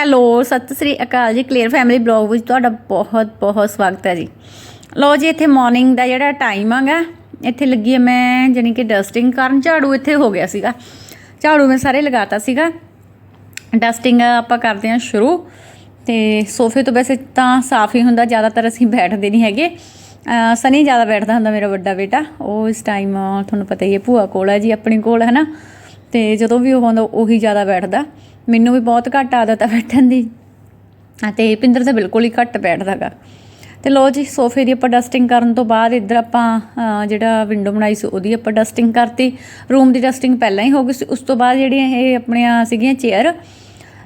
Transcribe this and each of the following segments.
Hello, Sat Sri ਅਕਾਲ ਜੀ clear family blog ਵਿੱਚ ਤੁਹਾਡਾ ਬਹੁਤ ਬਹੁਤ ਸਵਾਗਤ ਹੈ ਜੀ। ਲੋ ਜੀ, ਇੱਥੇ ਮਾਰਨਿੰਗ ਦਾ ਜਿਹੜਾ ਟਾਈਮ ਆਗਾ, ਇੱਥੇ ਲੱਗੀ ਮੈਂ, ਜਾਣੀ ਕਿ ਡਸਟਿੰਗ ਕਰਨ। ਝਾੜੂ ਇੱਥੇ ਹੋ ਗਿਆ ਸੀਗਾ। ਝਾੜੂ ਮੈਂ ਸਾਰੇ ਲਗਾਤਾ ਸੀਗਾ। ਡਸਟਿੰਗ ਆਪਾਂ ਕਰਦੇ ਹਾਂ ਸ਼ੁਰੂ। ਤੇ ਸੋਫੇ ਤੋਂ ਵੈਸੇ ਤਾਂ ਸਾਫ਼ ਹੀ ਹੁੰਦਾ, ਜ਼ਿਆਦਾਤਰ ਅਸੀਂ ਬੈਠਦੇ ਨਹੀਂ ਹੈਗੇ। ਸਨੀ ਜ਼ਿਆਦਾ ਬੈਠਦਾ ਹੁੰਦਾ, ਮੇਰਾ ਵੱਡਾ ਬੇਟਾ। ਉਹ ਇਸ ਟਾਈਮ ਤੁਹਾਨੂੰ ਪਤਾ ਹੀ ਹੈ, ਭੂਆ ਕੋਲ ਹੈ ਜੀ, ਆਪਣੇ ਕੋਲ ਹੈ ਨਾ ਤੇ ਜਦੋਂ ਵੀ ਉਹ ਆਉਂਦਾ, ਉਹੀ ਜ਼ਿਆਦਾ ਬੈਠਦਾ। ਮੈਨੂੰ ਵੀ ਬਹੁਤ ਘੱਟ ਆਦਤ ਆ ਬੈਠਣ ਦੀ। ਅਤੇ ਪਿੰਦਰ ਤਾਂ ਬਿਲਕੁਲ ਹੀ ਘੱਟ ਬੈਠਦਾਗਾ ਤੇ ਲੋ ਜੀ, ਸੋਫੇ ਦੀ ਆਪਾਂ ਡਸਟਿੰਗ ਕਰਨ ਤੋਂ ਬਾਅਦ ਇੱਧਰ ਆਪਾਂ ਜਿਹੜਾ ਵਿੰਡੋ ਬਣਾਈ ਸੀ ਉਹਦੀ ਆਪਾਂ ਡਸਟਿੰਗ ਕਰਤੀ। ਰੂਮ ਦੀ ਡਸਟਿੰਗ ਪਹਿਲਾਂ ਹੀ ਹੋ ਗਈ ਸੀ। ਉਸ ਤੋਂ ਬਾਅਦ ਜਿਹੜੀਆਂ ਇਹ ਆਪਣੀਆਂ ਸੀਗੀਆਂ ਚੇਅਰ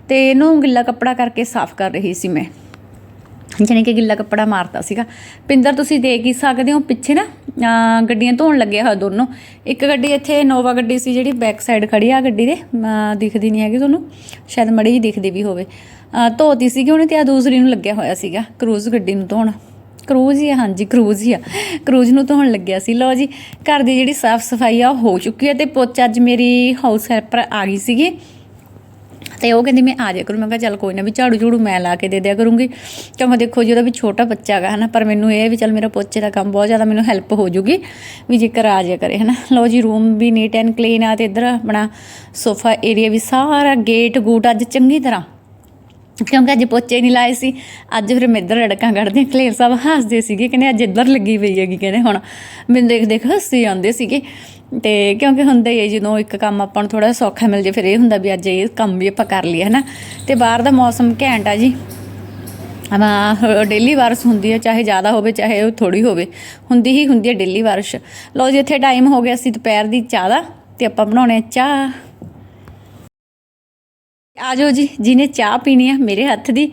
ਤੇ ਇਹਨੂੰ ਗਿੱਲਾ ਕੱਪੜਾ ਕਰਕੇ ਸਾਫ਼ ਕਰ ਰਹੀ ਸੀ ਮੈਂ। ਜਾਣੀ ਕਿ ਗਿੱਲਾ ਕੱਪੜਾ ਮਾਰਤਾ ਸੀਗਾ। ਪਿੰਦਰ, ਤੁਸੀਂ ਦੇਖ ਹੀ ਸਕਦੇ ਹੋ, ਪਿੱਛੇ ਨਾ ਗੱਡੀਆਂ ਧੋਣ ਲੱਗਿਆ ਹੋਇਆ ਦੋਨੋਂ। ਇੱਕ ਗੱਡੀ ਇੱਥੇ ਨੋਵਾ ਗੱਡੀ ਸੀ, ਜਿਹੜੀ ਬੈਕ ਸਾਈਡ ਖੜੀ ਆ ਗੱਡੀ ਦੇ ਦਿਖਦੀ ਨਹੀਂ ਹੈਗੀ ਤੁਹਾਨੂੰ, ਸ਼ਾਇਦ ਮੜੀ ਜੀ ਦਿਖਦੀ ਵੀ ਹੋਵੇ। ਧੋਤੀ ਸੀਗੀ ਉਹਨੇ ਤੇ ਆ ਦੂਸਰੀ ਨੂੰ ਲੱਗਿਆ ਹੋਇਆ ਸੀਗਾ, ਕਰੂਜ਼ ਗੱਡੀ ਨੂੰ ਧੋਣ। ਕਰੂਜ਼ ਹੀ ਆ, ਹਾਂਜੀ, ਕਰੂਜ਼ ਹੀ ਆ। ਕਰੂਜ਼ ਨੂੰ ਧੋਣ ਲੱਗਿਆ ਸੀ। ਲਓ ਜੀ, ਘਰ ਦੀ ਜਿਹੜੀ ਸਾਫ਼ ਸਫ਼ਾਈ ਆ, ਉਹ ਹੋ ਚੁੱਕੀ ਹੈ ਤੇ ਪੋਚਾ ਅੱਜ ਮੇਰੀ ਹਾਊਸ ਹੈਲਪਰ ਆ ਗਈ ਸੀਗੀ। ਤੇ ਉਹ ਕਹਿੰਦੀ ਮੈਂ ਆ ਜਾ ਕਰੂੰ। ਮੈਂ ਕਿਹਾ ਚੱਲ ਕੋਈ ਨਾ ਵੀ ਝਾੜੂ ਝੂੜੂ ਮੈਂ ਲਾ ਕੇ ਦੇ ਦਿਆ ਕਰੂੰਗੀ। ਕਿਉਂਕਿ ਦੇਖੋ ਜੀ, ਉਹਦਾ ਵੀ ਛੋਟਾ ਬੱਚਾ ਹੈਗਾ, ਹਨਾ। ਪਰ ਮੈਨੂੰ ਇਹ ਵੀ ਚੱਲ ਮੇਰਾ ਪੋਚੇ ਦਾ ਕੰਮ ਬਹੁਤ ਜ਼ਿਆਦਾ ਮੈਨੂੰ ਹੈਲਪ ਹੋ ਜੂਗੀ, ਵੀ ਜੇਕਰ ਆ ਜਾ ਕਰੇ, ਹਨਾ। ਲਓ ਜੀ ਰੂਮ ਵੀ ਨੀਟ ਐਂਡ ਕਲੀਨ ਆ ਤੇ ਇੱਧਰ ਆਪਣਾ ਸੋਫਾ ਏਰੀਆ ਵੀ ਸਾਰਾ ਗੇਟ ਗੂਟ ਅੱਜ ਚੰਗੀ ਤਰ੍ਹਾਂ। ਕਿਉਂਕਿ ਅੱਜ ਪੋਚੇ ਨਹੀਂ ਲਾਏ ਸੀ। ਅੱਜ ਫਿਰ ਮੈਂ ਇੱਧਰ ਰੜਕਾਂ ਕੱਢਦੇ ਕਲੇਰ ਸਾਹਿਬ ਹੱਸਦੇ ਸੀਗੇ, ਕਹਿੰਦੇ ਅੱਜ ਇੱਧਰ ਲੱਗੀ ਪਈ ਹੈਗੀ, ਕਹਿੰਦੇ ਹੁਣ। ਮੈਨੂੰ ਦੇਖ ਦੇਖ ਹੱਸੀ ਜਾਂਦੇ ਸੀਗੇ। ਤੇ ਕਿਉਂਕਿ ਹੁੰਦਾ ਹੀ ਹੈ, ਜਦੋਂ ਇੱਕ ਕੰਮ ਆਪਾਂ ਨੂੰ ਥੋੜਾ ਸੌਖਾ ਮਿਲ ਜੇ, ਫਿਰ ਇਹ ਹੁੰਦਾ ਵੀ ਅੱਜ ਇਹ ਕੰਮ ਵੀ ਆਪਾਂ ਕਰ ਲਈਏ, ਹਨਾ? ਤੇ ਬਾਹਰ ਦਾ ਮੌਸਮ ਘੈਂਟ ਆ ਜੀ। ਆਹ ਡੇਲੀ ਬਾਰਿਸ਼ ਹੁੰਦੀ ਹੈ, ਚਾਹੇ ਜ਼ਿਆਦਾ ਹੋਵੇ, ਚਾਹੇ ਉਹ ਥੋੜੀ ਹੋਵੇ, ਹੁੰਦੀ ਹੀ ਹੁੰਦੀ ਹੈ ਡੇਲੀ ਬਾਰਿਸ਼ ਲਓ ਜੀ, ਇੱਥੇ ਟਾਈਮ ਹੋ ਗਿਆ ਸੀ ਦੁਪਹਿਰ ਦੀ ਚਾਹ ਦਾ, ਤੇ ਆਪਾਂ ਬਣਾਉਣੇ ਆ ਚਾਹ। ਆ ਜਾਓ ਜੀ, ਜਿਹਨੇ ਚਾਹ ਪੀਣੀ ਆ, ਮੇਰੇ ਹੱਥ ਦੀ,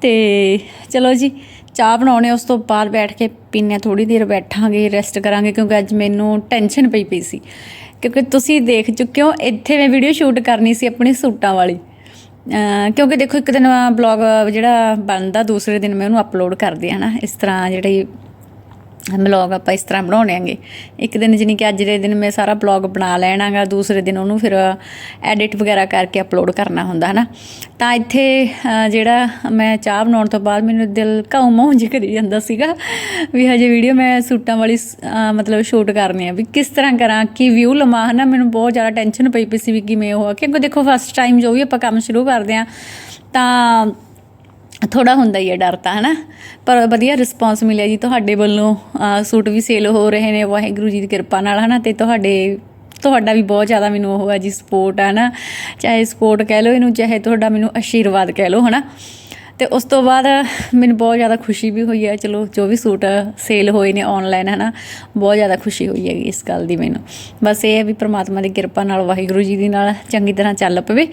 ਤੇ ਚਲੋ ਜੀ ਚਾਹ ਬਣਾਉਣੇ, ਉਸ ਤੋਂ ਬਾਅਦ ਬੈਠ ਕੇ ਪੀਨੇ ਥੋੜੀ ਦੇਰ ਬੈਠਾਂਗੇ ਰੈਸਟ ਕਰਾਂਗੇ, ਕਿਉਂਕਿ ਅੱਜ ਮੈਨੂੰ ਟੈਨਸ਼ਨ ਪਈ ਪਈ ਸੀ। ਕਿਉਂਕਿ ਤੁਸੀਂ ਦੇਖ ਚੁੱਕੇ ਹੋ, ਇੱਥੇ ਮੈਂ ਵੀਡੀਓ ਸ਼ੂਟ ਕਰਨੀ ਸੀ ਆਪਣੀ ਸੂਟਾਂ ਵਾਲੀ। ਕਿਉਂਕਿ ਦੇਖੋ, ਇੱਕ ਦਿਨ ਬਲੌਗ ਜਿਹੜਾ ਬਣਦਾ, ਦੂਸਰੇ ਦਿਨ ਮੈਂ ਉਹਨੂੰ ਅਪਲੋਡ ਕਰਦੀ ਹਾਂ ਨਾ, ਇਸ ਤਰ੍ਹਾਂ ਜਿਹੜੀ ਬਲੌਗ ਆਪਾਂ ਇਸ ਤਰ੍ਹਾਂ ਬਣਾਉਣੇ ਆਂਗੇ। ਇੱਕ ਦਿਨ ਜਿਨੀ ਕਿ ਅੱਜ ਦੇ ਦਿਨ ਮੈਂ ਸਾਰਾ ਬਲੌਗ ਬਣਾ ਲੈਣਾਗਾ, ਦੂਸਰੇ ਦਿਨ ਉਹਨੂੰ ਫਿਰ ਐਡਿਟ ਵਗੈਰਾ ਕਰਕੇ ਅਪਲੋਡ ਕਰਨਾ ਹੁੰਦਾ, ਹਨਾ। ਤਾਂ ਇੱਥੇ ਜਿਹੜਾ ਮੈਂ ਚਾਹ ਬਣਾਉਣ ਤੋਂ ਬਾਅਦ ਮੈਨੂੰ ਦਿਲ ਘਾਉ ਮਾਉਂ ਜਿਹਾ ਕਰੀ ਜਾਂਦਾ ਸੀਗਾ ਵੀ ਹਜੇ ਵੀਡੀਓ ਮੈਂ ਸੂਟਾਂ ਵਾਲੀ ਮਤਲਬ ਸ਼ੂਟ ਕਰਨੀ ਆ। ਵੀ ਕਿਸ ਤਰ੍ਹਾਂ ਕਰਾਂ, ਕੀ ਵਿਊ ਲਵਾਂ, ਹਨਾ। ਮੈਨੂੰ ਬਹੁਤ ਜ਼ਿਆਦਾ ਟੈਨਸ਼ਨ ਪਈ ਪਈ ਸੀ ਵੀ ਕਿਵੇਂ ਉਹ ਆ। ਕਿਉਂਕਿ ਦੇਖੋ ਫਸਟ ਟਾਈਮ ਜੋ ਵੀ ਆਪਾਂ ਕੰਮ ਸ਼ੁਰੂ ਕਰਦੇ ਆ, ਤਾਂ ਥੋੜਾ ਹੁੰਦਾ ਹੀ ਹੈ ਡਰ ਤਾਂ, ਹਨਾ? ਪਰ ਵਧੀਆ ਰਿਸਪੌਂਸ ਮਿਲਿਆ ਜੀ ਤੁਹਾਡੇ ਵੱਲੋਂ। ਸੂਟ ਵੀ ਸੇਲ ਹੋ ਰਹੇ ਨੇ, ਵਾਹਿਗੁਰੂ ਜੀ ਦੀ ਕਿਰਪਾ ਨਾਲ, ਹਨਾ? ਤੇ ਤੁਹਾਡੇ, ਤੁਹਾਡਾ ਵੀ ਬਹੁਤ ਜ਼ਿਆਦਾ ਮੈਨੂੰ ਉਹ ਹੈ ਜੀ ਸਪੋਰਟ ਹੈ ਨਾ ਚਾਹੇ ਸਪੋਰਟ ਕਹਿ ਲਓ ਇਹਨੂੰ, ਚਾਹੇ ਤੁਹਾਡਾ ਮੈਨੂੰ ਆਸ਼ੀਰਵਾਦ ਕਹਿ ਲਓ, ਹਨਾ? ਤੇ ਉਸ ਤੋਂ ਬਾਅਦ ਮੈਨੂੰ ਬਹੁਤ ਜ਼ਿਆਦਾ ਖੁਸ਼ੀ ਵੀ ਹੋਈ ਹੈ, ਚਲੋ ਜੋ ਵੀ ਸੂਟ ਸੇਲ ਹੋਏ ਨੇ ਆਨਲਾਈਨ ਹਨਾ, ਬਹੁਤ ਜ਼ਿਆਦਾ ਖੁਸ਼ੀ ਹੋਈ ਹੈਗੀ ਇਸ ਗੱਲ ਦੀ ਮੈਨੂੰ। ਬਸ ਇਹ ਹੈ ਵੀ ਪ੍ਰਮਾਤਮਾ ਦੀ ਕਿਰਪਾ ਨਾਲ, ਵਾਹਿਗੁਰੂ ਜੀ ਦੀ ਨਾਲ ਚੰਗੀ ਤਰ੍ਹਾਂ ਚੱਲ ਪਵੇ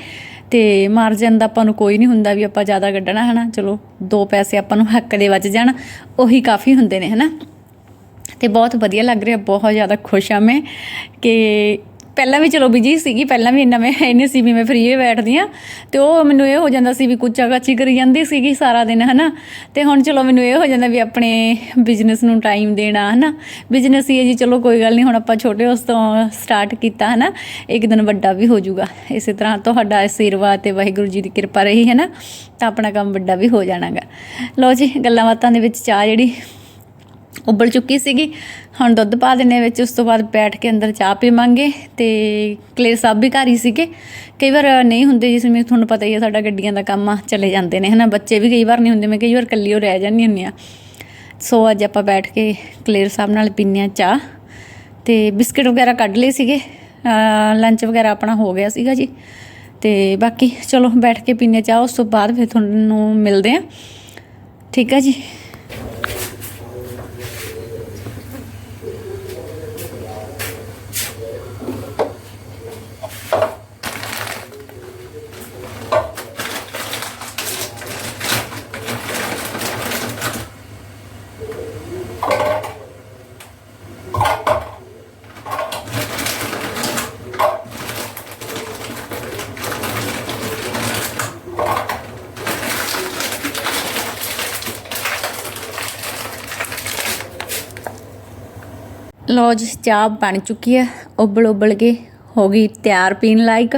ਤੇ ਮਾਰਜਨ ਦਾ ਆਪਾਂ ਨੂੰ ਕੋਈ ਨਹੀਂ ਹੁੰਦਾ ਵੀ ਆਪਾਂ ਜ਼ਿਆਦਾ ਕੱਢਣਾ, ਹਨਾ, ਚਲੋ ਦੋ ਪੈਸੇ ਆਪਾਂ ਨੂੰ ਹੱਕ ਦੇ ਵੱਜ ਜਾਣ, ਉਹੀ ਕਾਫੀ ਹੁੰਦੇ ਨੇ, ਹਨਾ। ਤੇ ਬਹੁਤ ਵਧੀਆ ਲੱਗ ਰਿਹਾ, ਬਹੁਤ ਜ਼ਿਆਦਾ ਖੁਸ਼ ਆ ਮੈਂ ਕਿ ਪਹਿਲਾਂ ਵੀ ਚਲੋ ਬਿਜ਼ੀ ਸੀਗੀ, ਪਹਿਲਾਂ ਵੀ ਇੰਨਾ ਮੈਂ ਇਹਨੇ ਸੀ ਵੀ ਮੈਂ ਫ੍ਰੀ ਬੈਠਦੀ ਆ ਤੇ ਉਹ ਮੈਨੂੰ ਇਹ ਹੋ ਜਾਂਦਾ ਸੀ ਵੀ ਕੁੱਚਾ ਕਾਚੀ ਕਰੀ ਜਾਂਦੀ ਸੀਗੀ ਸਾਰਾ ਦਿਨ, ਹਨਾ? ਤੇ ਹੁਣ ਚਲੋ ਮੈਨੂੰ ਇਹ ਹੋ ਜਾਂਦਾ ਵੀ ਆਪਣੇ ਬਿਜ਼ਨਸ ਨੂੰ ਟਾਈਮ ਦੇਣਾ, ਹਨਾ? ਬਿਜ਼ਨਸ ਹੀ ਹੈ ਜੀ, ਚਲੋ ਕੋਈ ਗੱਲ ਨਹੀਂ ਹੁਣ ਆਪਾਂ ਛੋਟੇ ਉਸ ਤੋਂ ਸਟਾਰਟ ਕੀਤਾ, ਹਨਾ? ਇੱਕ ਦਿਨ ਵੱਡਾ ਵੀ ਹੋ ਜਾਊਗਾ। ਇਸੇ ਤਰ੍ਹਾਂ ਤੁਹਾਡਾ ਆਸ਼ੀਰਵਾਦ ਤੇ ਵਾਹਿਗੁਰੂ ਜੀ ਦੀ ਕਿਰਪਾ ਰਹੀ ਹੈ ਨਾ ਤਾਂ ਆਪਣਾ ਕੰਮ ਵੱਡਾ ਵੀ ਹੋ ਜਾਣਾਗਾ। ਲਓ ਜੀ, ਗੱਲਾਂ ਬਾਤਾਂ ਦੇ ਵਿੱਚ ਚਾਹ ਜਿਹੜੀ ਉਬਲ ਚੁੱਕੀ ਸੀਗੀ। ਹੁਣ ਦੁੱਧ ਪਾ ਦਿੰਨੇ ਵਿੱਚ, ਉਸ ਤੋਂ ਬਾਅਦ ਬੈਠ ਕੇ ਅੰਦਰ ਚਾਹ ਪੀਵਾਂਗੇ ਤੇ ਕਲੇਰ ਸਾਹਿਬ ਵੀ ਘਰ ਹੀ ਸੀਗੇ। ਕਈ ਵਾਰ ਨਹੀਂ ਹੁੰਦੇ ਜਿਸ ਵਿੱਚ ਤੁਹਾਨੂੰ ਪਤਾ ਹੀ ਹੈ ਸਾਡਾ ਗੱਡੀਆਂ ਦਾ ਕੰਮ ਆ, ਚਲੇ ਜਾਂਦੇ ਨੇ, ਹਨਾ? ਬੱਚੇ ਵੀ ਕਈ ਵਾਰ ਨਹੀਂ ਹੁੰਦੇ, ਮੈਂ ਕਈ ਵਾਰ ਇਕੱਲੀ ਹੋ ਰਹਿ ਜਾਂਦੀ ਹੁੰਦੀ ਆ ਸੋ ਅੱਜ ਆਪਾਂ ਬੈਠ ਕੇ ਕਲੇਰ ਸਾਹਿਬ ਨਾਲ ਪੀਂਦੇ ਆ ਚਾਹ ਤੇ ਬਿਸਕਟ ਵਗੈਰਾ ਕੱਢ ਲਏ ਸੀਗੇ। ਲੰਚ ਵਗੈਰਾ ਆਪਣਾ ਹੋ ਗਿਆ ਸੀਗਾ ਜੀ। ਤੇ ਬਾਕੀ ਚਲੋ ਬੈਠ ਕੇ ਪੀਂਦੇ ਚਾਹ, ਉਸ ਤੋਂ ਬਾਅਦ ਫਿਰ ਤੁਹਾਨੂੰ ਮਿਲਦੇ ਆ ਠੀਕ ਆ ਜੀ। ਲੋ ਜੀ ਚਾਹ ਬਣ ਚੁੱਕੀ ਹੈ, ਉਬਲ ਉਬਲ ਕੇ ਹੋ ਗਈ ਤਿਆਰ ਪੀਣ ਲਾਇਕ।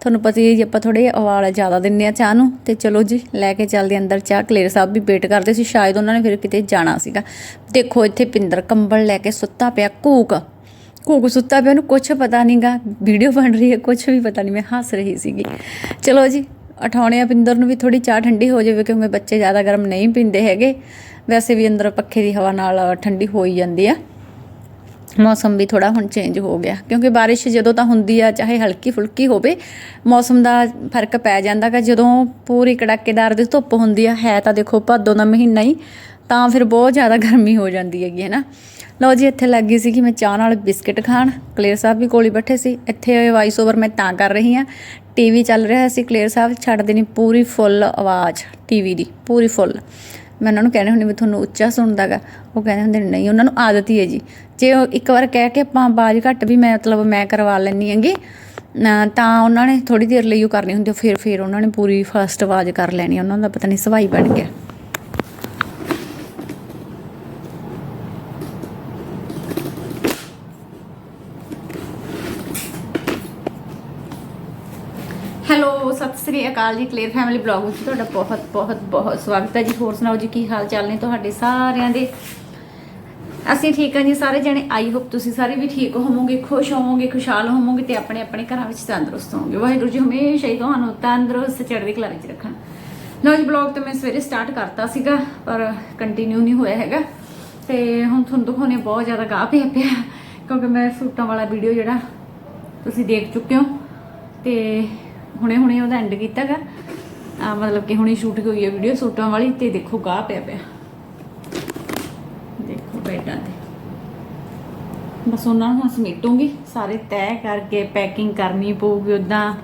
ਤੁਹਾਨੂੰ ਪਤਾ ਹੀ ਹੈ ਜੀ, ਆਪਾਂ ਥੋੜੇ ਉਬਾਲ ਜ਼ਿਆਦਾ ਦਿੰਨੇ ਆ ਚਾਹ ਨੂੰ। ਤੇ ਚਲੋ ਜੀ, ਲੈ ਕੇ ਚੱਲਦੇ ਅੰਦਰ ਚਾਹ। ਕਲੇਰ ਸਾਹਿਬ ਵੀ ਵੇਟ ਕਰਦੇ ਸੀ, ਸ਼ਾਇਦ ਉਹਨਾਂ ਨੇ ਫਿਰ ਕਿਤੇ ਜਾਣਾ ਸੀਗਾ। ਦੇਖੋ ਇੱਥੇ ਪਿੰਦਰ ਕੰਬਲ ਲੈ ਕੇ ਸੁੱਤਾ ਪਿਆ ਕੂਕ। ਕੂਕ ਸੁੱਤਾ ਪਿਆ, ਉਹਨੂੰ ਕੁਝ ਪਤਾ ਨਹੀਂਗਾ ਵੀਡੀਓ ਬਣ ਰਹੀ ਹੈ ਕੁਝ ਵੀ ਪਤਾ ਨਹੀਂ, ਮੈਂ ਹੱਸ ਰਹੀ ਸੀਗੀ। ਚਲੋ ਜੀ, ਉਠਾਉਣੇ ਆ ਪਿੰਦਰ ਨੂੰ ਵੀ ਥੋੜੀ ਚਾਹ ਠੰਡੀ ਹੋ ਜਾਵੇ, ਕਿਉਂਕਿ ਬੱਚੇ ਜ਼ਿਆਦਾ ਗਰਮ ਨਹੀਂ ਪੀਂਦੇ ਹੈਗੇ। ਵੈਸੇ ਵੀ ਅੰਦਰ ਪੱਖੇ ਦੀ ਹਵਾ ਨਾਲ ਠੰਡੀ ਹੋ ਹੀ ਜਾਂਦੀ ਆ। ਮੌਸਮ ਵੀ ਥੋੜਾ ਹੁਣ ਚੇਂਜ ਹੋ ਗਿਆ। ਕਿਉਂਕਿ ਬਾਰਿਸ਼ ਜਦੋਂ ਤਾਂ ਹੁੰਦੀ ਆ, ਚਾਹੇ ਹਲਕੀ ਫੁਲਕੀ ਹੋਵੇ, ਮੌਸਮ ਦਾ ਫ਼ਰਕ ਪੈ ਜਾਂਦਾ ਕਿ ਜਦੋਂ ਪੂਰੀ ਕੜਾਕੇਦਾਰ ਦੀ ਧੁੱਪ ਹੁੰਦੀ ਆ, ਹੈ ਤਾਂ ਦੇਖੋ ਭਾਦੋਂ ਦਾ ਮਹੀਨਾ ਹੀ, ਤਾਂ ਫਿਰ ਬਹੁਤ ਜ਼ਿਆਦਾ ਗਰਮੀ ਹੋ ਜਾਂਦੀ ਹੈਗੀ, ਹੈ ਨਾ? ਲਓ ਜੀ, ਇੱਥੇ ਲੱਗੀ ਸੀ ਕਿ ਮੈਂ ਚਾਹ ਨਾਲ ਬਿਸਕਟ ਖਾਣ। ਕਲੇਰ ਸਾਹਿਬ ਵੀ ਕੋਲੀ ਬੈਠੇ ਸੀ। ਇੱਥੇ ਵਾਇਸ ਓਵਰ ਮੈਂ ਤਾਂ ਕਰ ਰਹੀ ਹਾਂ ਟੀਵੀ ਚੱਲ ਰਿਹਾ ਸੀ ਕਲੇਰ ਸਾਹਿਬ ਛੱਡ ਦੇਣੀ ਪੂਰੀ ਫੁੱਲ ਆਵਾਜ਼ ਟੀਵੀ ਦੀ, ਪੂਰੀ ਫੁੱਲ ਮੈਂ ਉਹਨਾਂ ਨੂੰ ਕਹਿੰਦੇ ਹੁੰਦੀ ਵੀ ਤੁਹਾਨੂੰ ਉੱਚਾ ਸੁਣਦਾਗਾ। ਉਹ ਕਹਿੰਦੇ ਹੁੰਦੇ ਨਹੀਂ ਉਹਨਾਂ ਨੂੰ ਆਦਤ ਹੀ ਹੈ ਜੀ। ਜੇ ਉਹ ਇੱਕ ਵਾਰ ਕਹਿ ਕੇ ਆਪਾਂ ਆਵਾਜ਼ ਘੱਟ ਵੀ ਮੈਂ ਮਤਲਬ ਮੈਂ ਕਰਵਾ ਲੈਂਦੀ ਹੈਗੀ ਤਾਂ ਉਹਨਾਂ ਨੇ ਥੋੜੀ ਦੇਰ ਲਈ ਉਹ ਕਰਨੀ ਹੁੰਦੀ ਆ, ਫਿਰ ਫਿਰ ਉਹਨਾਂ ਨੇ ਪੂਰੀ ਫਸਟ ਆਵਾਜ਼ ਕਰ ਲੈਣੀ ਉਹਨਾਂ ਦਾ ਪਤਾ ਨਹੀਂ ਸਵਾਈ ਬਣ ਗਿਆ। ਹੈਲੋ, ਸਤਿ ਸ੍ਰੀ ਅਕਾਲ ਜੀ ਕਲੀਅਰ ਫੈਮਿਲੀ ਬਲੌਗ ਵਿੱਚ ਤੁਹਾਡਾ ਬਹੁਤ ਬਹੁਤ ਬਹੁਤ ਸਵਾਗਤ ਹੈ ਜੀ। ਹੋਰ ਸੁਣਾਓ ਜੀ, ਕੀ ਹਾਲ ਚਾਲ ਨੇ ਤੁਹਾਡੇ ਸਾਰਿਆਂ ਦੇ? ਅਸੀਂ ਠੀਕ ਹਾਂ ਜੀ, ਸਾਰੇ ਜਣੇ। ਆਈ ਹੋਪ ਤੁਸੀਂ ਸਾਰੇ ਵੀ ਠੀਕ ਹੋਵੋਗੇ, ਖੁਸ਼ ਹੋਵੋਗੇ, ਖੁਸ਼ਹਾਲ ਹੋਵੋਗੇ ਤੇ ਆਪਣੇ ਆਪਣੇ ਘਰਾਂ ਵਿੱਚ ਤੰਦਰੁਸਤ ਹੋਵੋਗੇ। ਵਾਹਿਗੁਰੂ ਜੀ, ਹਮੇਸ਼ਾ ਹੀ ਤੁਹਾਨੂੰ ਤੰਦਰੁਸਤ, ਚੜ੍ਹਦੀ ਕਲਾ ਵਿੱਚ ਰੱਖਣ। ਲਓ ਜੀ ਬਲੌਗ ਤਾਂ ਮੈਂ ਸਵੇਰੇ ਸਟਾਰਟ ਕਰਤਾ ਸੀਗਾ, ਪਰ ਕੰਟੀਨਿਊ ਨਹੀਂ ਹੋਇਆ ਹੈਗਾ। ਤੇ ਹੁਣ ਤੁਹਾਨੂੰ ਦਿਖਾਉਣੇ ਬਹੁਤ ਜ਼ਿਆਦਾ ਗਾਹ ਪਿਆ ਪਿਆ, ਕਿਉਂਕਿ ਮੈਂ ਸੂਟਾਂ ਵਾਲਾ ਵੀਡੀਓ ਜਿਹੜਾ ਤੁਸੀਂ ਦੇਖ ਚੁੱਕੇ ਹੋ। ਤੇ ਹੁਣੇ ਹੁਣੇ ਉਹਦਾ ਐਂਡ ਕੀਤਾਗਾ। ਆ ਮਤਲਬ ਕਿ ਹੁਣੇ ਸ਼ੂਟ ਹੋਈ ਹੈ ਵੀਡੀਓ ਸੂਟਾਂ ਵਾਲੀ ਤੇ ਦੇਖੋ ਗਾਹ ਪਿਆ ਪਿਆ। ਦੇਖੋ ਬੈਡਾਂ ਤੇ। ਬਸ ਉਹਨਾਂ ਨੂੰ ਹੁਣ ਸਾਰੇ ਤੈਅ ਕਰਕੇ ਪੈਕਿੰਗ ਕਰਨੀ ਪਊਗੀ ਉਦਾਂ